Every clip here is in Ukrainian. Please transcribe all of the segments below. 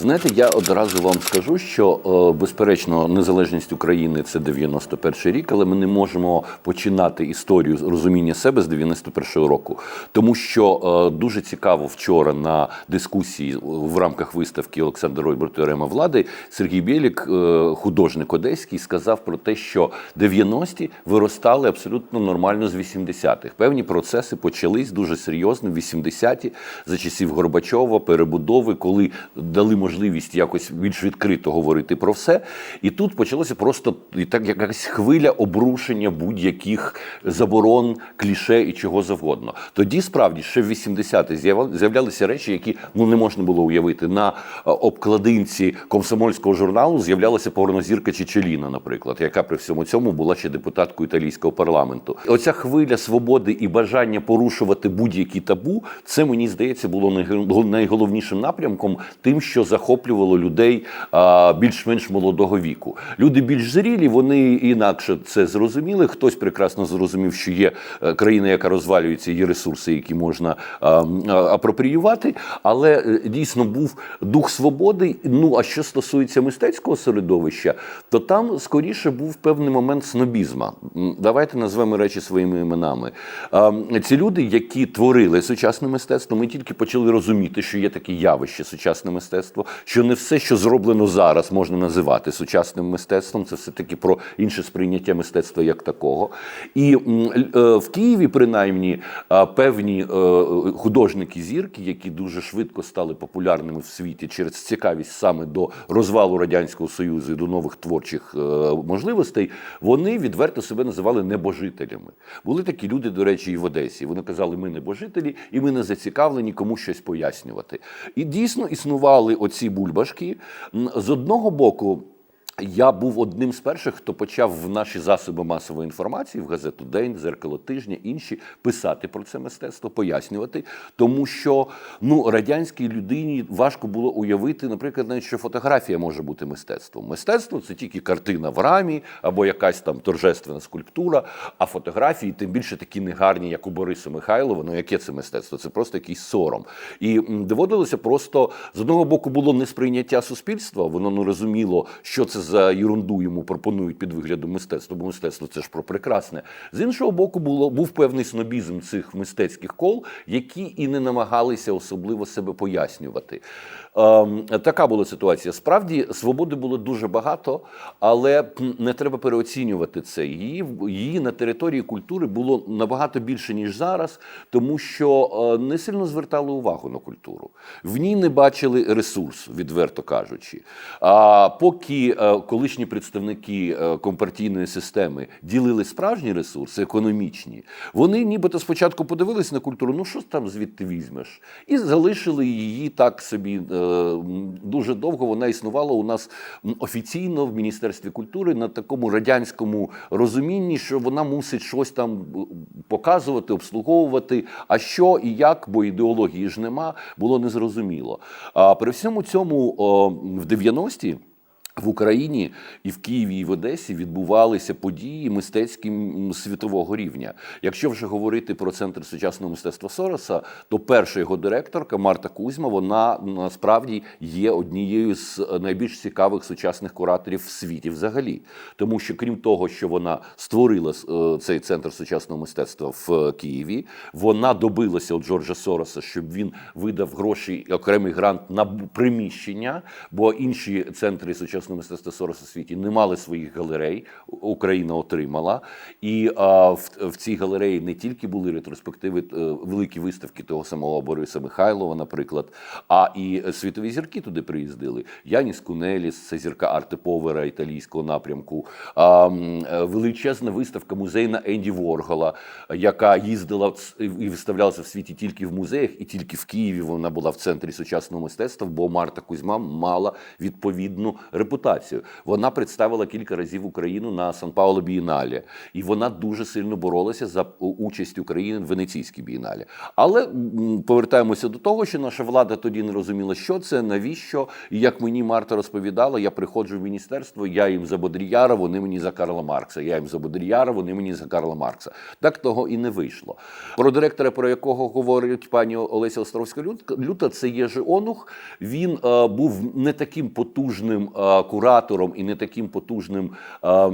Знаєте, я одразу вам скажу, що е, безперечно незалежність України це 91 рік, але ми не можемо починати історію розуміння себе з 91-го року, тому що е, дуже цікаво вчора на дискусії в рамках виставки Олександра Ройберт Теорема влади Сергій Бєлік, е, художник одеський, сказав про те, що 90-ті виростали абсолютно нормально з 80-х. Певні процеси почались дуже серйозно в 80-ті за часів Горбачова, перебудови, коли дали можливість якось більш відкрито говорити про все. І тут почалося просто і так якась хвиля обрушення будь-яких заборон, кліше і чого завгодно. Тоді справді ще в 80-ті з'являлися речі, які ну не можна було уявити. На е, обкладинці комсомольського журналу з'являлася порнозірка Чечеліна, наприклад, яка при всьому цьому була ще депутаткою італійського парламенту. Оця хвиля свободи і бажання порушувати будь-які табу, це мені здається було найг- найголовнішим напрямком, тим, що захоплювало людей більш-менш молодого віку. Люди більш зрілі, вони інакше це зрозуміли. Хтось прекрасно зрозумів, що є е, країна, яка розвалюється, є ресурси, які можна апропріювати. Але е, дійсно був дух свободи. Ну а що стосується мистецького середовища, то там скоріше був певний момент снобізма. Давайте назвемо речі своїми іменами. Ці люди, які творили сучасне мистецтво, ми тільки почали розуміти, що є таке явище сучасне мистецтво, що не все, що зроблено зараз, можна називати сучасним мистецтвом. Це все таки про інше сприйняття мистецтва як такого. І е, в Києві, принаймні, певні е, художники зірки, які дуже швидко стали популярними в світі через цікавість саме до розвалу радянського союзу і до нових творчих е, можливостей, вони відверто себе називали небожителями. Були такі люди, до речі, і в Одесі. Вони казали, ми небожителі, і ми не зацікавлені кому щось пояснювати. І дійсно існували оці бульбашки. З одного боку. Я був одним з перших, хто почав в наші засоби масової інформації, в газету День, зеркало тижня, інші писати про це мистецтво, пояснювати, тому що ну радянській людині важко було уявити, наприклад, навіть що фотографія може бути мистецтвом. Мистецтво це тільки картина в рамі або якась там торжественна скульптура. А фотографії, тим більше такі негарні, як у Бориса Михайлова. Ну яке це мистецтво? Це просто якийсь сором. І доводилося просто з одного боку було несприйняття суспільства. Воно не розуміло, що це за ерунду йому пропонують під виглядом мистецтва, бо мистецтво це ж про прекрасне. З іншого боку, було був певний снобізм цих мистецьких кол, які і не намагалися особливо себе пояснювати. Ем, така була ситуація. Справді свободи було дуже багато, але не треба переоцінювати це. Її її на території культури було набагато більше ніж зараз, тому що е, не сильно звертали увагу на культуру. В ній не бачили ресурс, відверто кажучи. А поки е, колишні представники е, компартійної системи ділили справжні ресурси, економічні, вони нібито спочатку подивилися на культуру, ну що там звідти візьмеш, і залишили її так собі дуже довго. Вона існувала у нас офіційно в Міністерстві культури на такому радянському розумінні, що вона мусить щось там е, показувати, обслуговувати. А що і як, бо ідеології ж нема, було незрозуміло. А при всьому цьому в 90-ті в Україні і в Києві, і в Одесі відбувалися події мистецькі світового рівня. Якщо вже говорити про центр сучасного мистецтва Сороса, то перша його директорка Марта Кузьма, вона насправді є однією з найбільш цікавих сучасних кураторів в світі взагалі. Тому що крім того, що вона створила е, цей центр сучасного мистецтва в Києві, вона добилася у Джорджа Сороса, щоб він видав гроші окремий грант на приміщення, бо інші центри сучасного мистецтва Сороса в світі не мали своїх галерей. Україна отримала. І а, в, в цій галереї не тільки були ретроспективи, е, великі виставки того самого Бориса Михайлова, наприклад, а і світові зірки туди приїздили. Яніс Кунеліс, це зірка Арте Повера італійського напрямку. А, величезна виставка музейна Енді Воргола, яка їздила і виставлялася в світі тільки в музеях, і тільки в Києві вона була в центрі сучасного мистецтва, бо Марта Кузьма мала відповідну репутацію репутацію. Вона представила кілька разів Україну на Сан Пауло Бієналі, і вона дуже сильно боролася за участь України в Венеційській бієналі. Але повертаємося до того, що наша влада тоді не розуміла, що це, навіщо. І як мені Марта розповідала, я приходжу в міністерство, я їм за Бодріяра, вони мені за Карла Маркса. Я їм за Бодріяра, вони мені за Карла Маркса. Так того і не вийшло. Про директора, про якого говорить пані Олеся Островська Люта, це Єжи Онух. Він е, був не таким потужним е, куратором і не таким потужним е, е,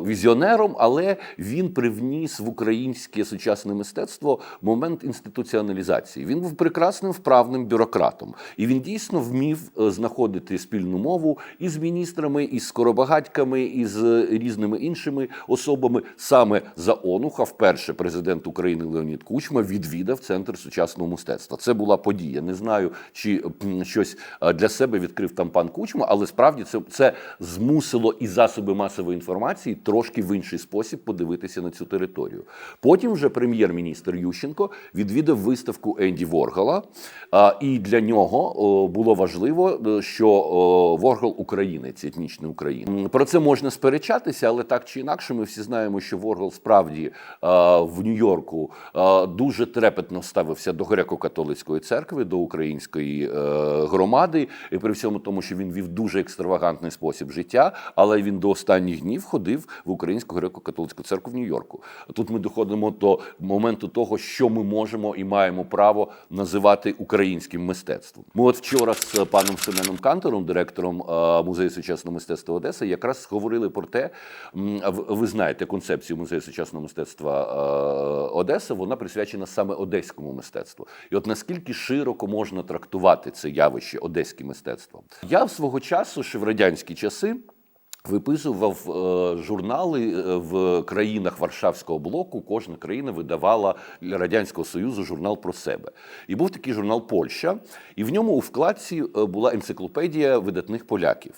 візіонером, але він привніс в українське сучасне мистецтво момент інституціоналізації. Він був прекрасним вправним бюрократом, і він дійсно вмів е, знаходити спільну мову із міністрами, із скоробагатьками, із різними іншими особами. Саме за Онуха, вперше президент України Леонід Кучма відвідав центр сучасного мистецтва. Це була подія. Не знаю, чи щось е, для себе відкрив там пан Кучма, але справді це, це змусило і засоби масової інформації трошки в інший спосіб подивитися на цю територію. Потім вже прем'єр-міністр Ющенко відвідав виставку Енді Воргала, і для нього було важливо, е, що Воргал українець, етнічний українець. Про це можна сперечатися, але так чи інакше, ми всі знаємо, що Воргал справді а, в Нью-Йорку а, дуже трепетно ставився до греко-католицької церкви, до української е, громади, і при всьому тому, що він вів дуже екстравагантний спосіб життя, але він до останніх днів ходив в українську греко-католицьку церкву в Нью-Йорку. Тут ми доходимо до моменту того, що ми можемо і маємо право називати українським мистецтвом. Ми от вчора з паном Семеном Кантором, директором е, музею сучасного мистецтва Одеси, якраз говорили про те, ви- знаєте концепцію музею сучасного мистецтва е, Одеси, вона присвячена саме одеському мистецтву. І от наскільки широко можна трактувати це явище одеське мистецтво? Я в свого часу, ще в радянські часи. Виписував е, журнали е, в країнах Варшавського блоку. Кожна країна видавала для радянського союзу журнал про себе. І був такий журнал Польща, і в ньому у вкладці е, була енциклопедія видатних поляків.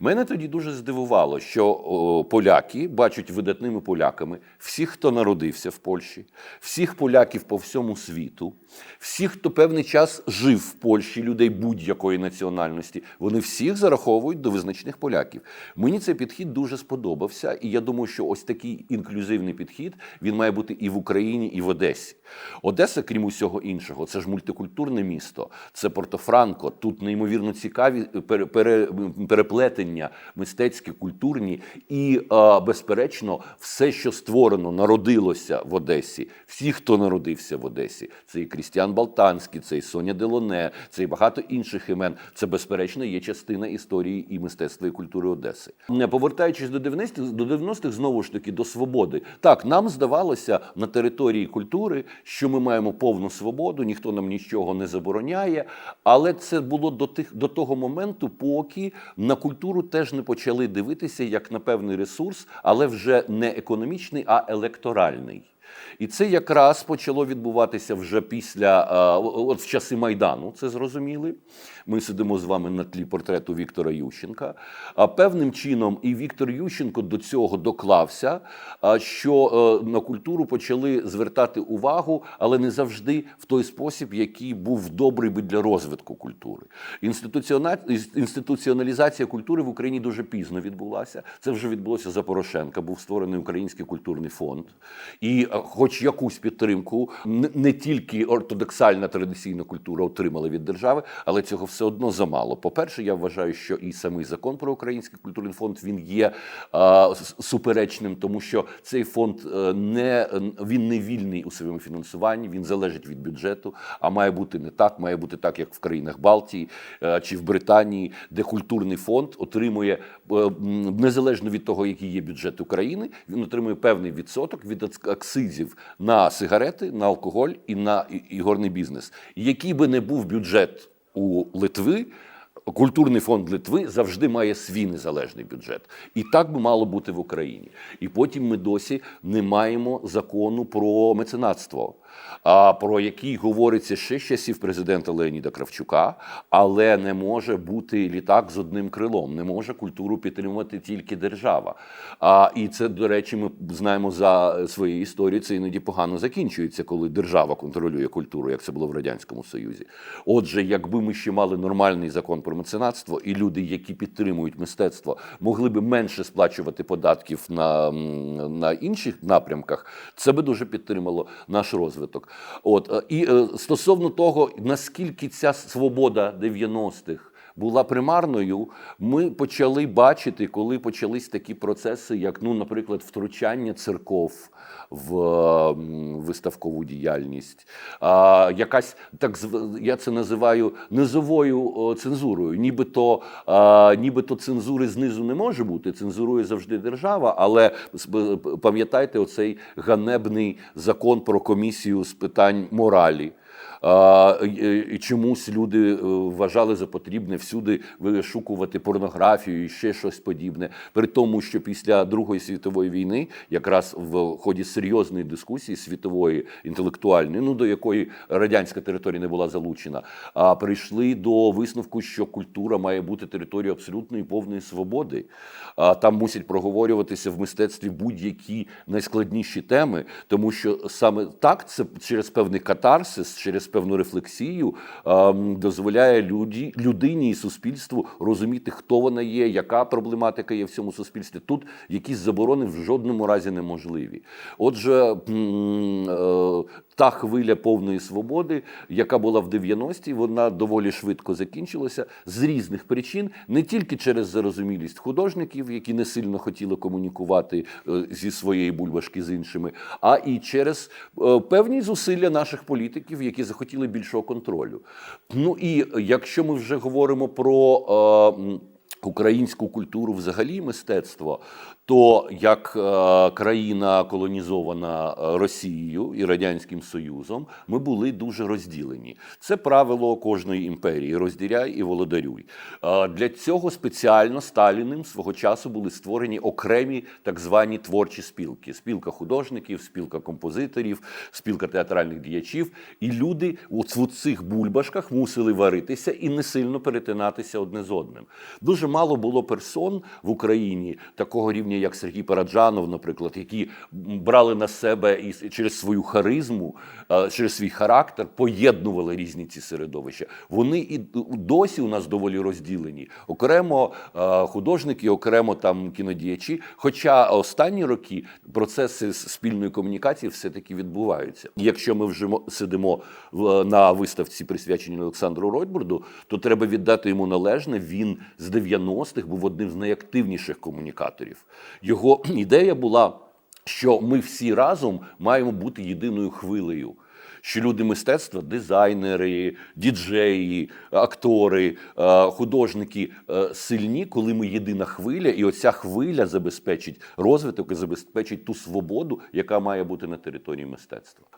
Мене тоді дуже здивувало, що поляки бачать видатними поляками всіх, хто народився в Польщі, всіх поляків по всьому світу, всіх, хто певний час жив в Польщі, людей будь-якої національності. Вони всіх зараховують до визначних поляків. Мені цей підхід дуже сподобався, і я думаю, що ось такий інклюзивний підхід він має бути і в Україні, і в Одесі. Одеса, крім усього іншого, це ж мультикультурне місто, це Портофранко. Тут неймовірно цікаві пере- пере- переплетення мистецькі, культурні і, е, безперечно, все, що створено, народилося в Одесі. Всі, хто народився в Одесі, це і Крістіан Балтанський, це і Соня Делоне, це і багато інших імен. Це безперечно є частина історії і мистецтва і культури Одеси. Не повертаючись до 90-х, до 90-х, знову ж таки до свободи. Так, нам здавалося на території культури, що ми маємо повну свободу, ніхто нам нічого не забороняє. Але це було до тих до того моменту, поки на культуру теж не почали дивитися як на певний ресурс, але вже не економічний, а електоральний. І це якраз почало відбуватися вже після е, от в часи Майдану. Це зрозуміли. Ми сидимо з вами на тлі портрету Віктора Ющенка. А певним чином і Віктор Ющенко до цього доклався, що е, на культуру почали звертати увагу, але не завжди в той спосіб, який був добрий би для розвитку культури. Інституціона- Інституціоналізація культури в Україні дуже пізно відбулася. Це вже відбулося за Порошенка. Був створений Український культурний фонд. І е, хоч якусь підтримку, не тільки ортодоксальна традиційна культура отримала від держави, але цього все одно замало. По-перше, я вважаю, що і самий закон про Український культурний фонд він є а, суперечним, тому що цей фонд е, не він не вільний у своєму фінансуванні, він залежить від бюджету, а має бути не так, має бути так, як в країнах Балтії е, чи в Британії, де культурний фонд отримує е, незалежно від того, який є бюджет України, він отримує певний відсоток від ак- акцизів на сигарети, на алкоголь і на ігорний бізнес. Який би не був бюджет у Литви. Культурний фонд Литви завжди має свій незалежний бюджет, і так би мало бути в Україні. І потім ми досі не маємо закону про меценатство. про який говориться ще з часів президента Леоніда Кравчука, але не може бути літак з одним крилом, не може культуру підтримувати тільки держава. І це, до речі, ми знаємо за своєю історією, це іноді погано закінчується, коли держава контролює культуру, як це було в Радянському Союзі. Отже, якби ми ще мали нормальний закон про меценатство, і люди, які підтримують мистецтво, могли би менше сплачувати податків на, на інших напрямках, це би дуже підтримало наш розвиток. От е, і е, стосовно того, наскільки ця свобода 90-х була примарною, ми почали бачити, коли почались такі процеси, як, ну, наприклад, втручання церков в виставкову діяльність, а, якась так зв- я це називаю низовою цензурою. Нібито, а, нібито цензури знизу не може бути. Цензурує завжди держава, але пам'ятайте оцей ганебний закон про комісію з питань моралі. І чомусь люди е, вважали за потрібне всюди вишукувати порнографію і ще щось подібне. При тому, що після Другої світової війни, якраз в ході серйозної дискусії світової інтелектуальної, ну до якої радянська територія не була залучена, а прийшли до висновку, що культура має бути територією абсолютної повної свободи. А там мусять проговорюватися в мистецтві будь-які найскладніші теми, тому що саме так це через певний катарсис, через певну рефлексію дозволяє люді, людині і суспільству розуміти, хто вона є, яка проблематика є в цьому суспільстві. Тут якісь заборони в жодному разі неможливі. Отже, е, та хвиля повної свободи, яка була в 90-ті, вона доволі швидко закінчилася з різних причин, не тільки через зарозумілість художників, які не сильно хотіли комунікувати е, зі своєї бульбашки з іншими, а і через е, певні зусилля наших політиків, які захотіли більшого контролю. Ну і якщо ми вже говоримо про. е, Українську культуру, взагалі мистецтво, то як е, країна колонізована е, Росією і Радянським Союзом, ми були дуже розділені. Це правило кожної імперії: розділяй і володарюй. Е, для цього спеціально Сталіним свого часу були створені окремі так звані творчі спілки: спілка художників, спілка композиторів, спілка театральних діячів. І люди в цих бульбашках мусили варитися і не сильно перетинатися одне з одним. Дуже мало було персон в Україні такого рівня, як Сергій Параджанов, наприклад, які брали на себе і через свою харизму, через свій характер поєднували різні ці середовища. Вони і досі у нас доволі розділені. Окремо художники, окремо там кінодіячі. Хоча останні роки процеси спільної комунікації все-таки відбуваються. Якщо ми вже сидимо на виставці, присвяченій Олександру Ройтбурду, то треба віддати йому належне. Він з 90-х був одним з найактивніших комунікаторів. Його ідея була, що ми всі разом маємо бути єдиною хвилею. Що люди мистецтва, дизайнери, діджеї, актори, е, художники е, сильні, коли ми єдина хвиля, і оця хвиля забезпечить розвиток і забезпечить ту свободу, яка має бути на території мистецтва.